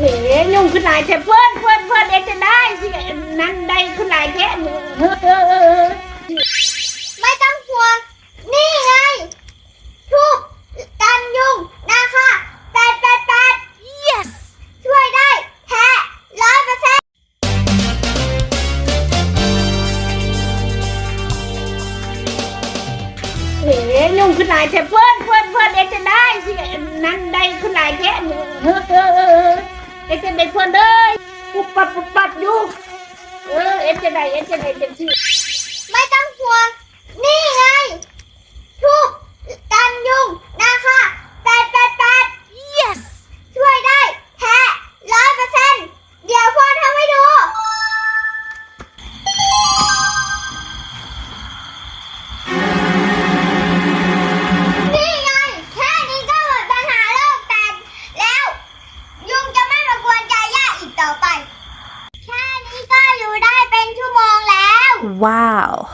แหมยุ่งขึ้นหลายแต่เพื่อนเพื่อนเพื่อนเอ็จะได้สินั่นได้ขึ้นหลายแค่เออไม่ต้องห่วนี่ไงทูบกันยุงนะคะแปดแปดแปด yes ช่วยได้แท้ร้อยเปอร์เซ็นต์แหมยุ่งขึ้นหลายแต่เพื่อนเพื่อนเพื่อนเอ็จะได้สินั่นได้ขึ้นหลายแค่ เอเจะได้เพื่อนเลยปุบปับปุบปับอยู่ เออ เอ็จะได้เอ็จะได้เต็มที่ไม่ต้องห่วง Wow.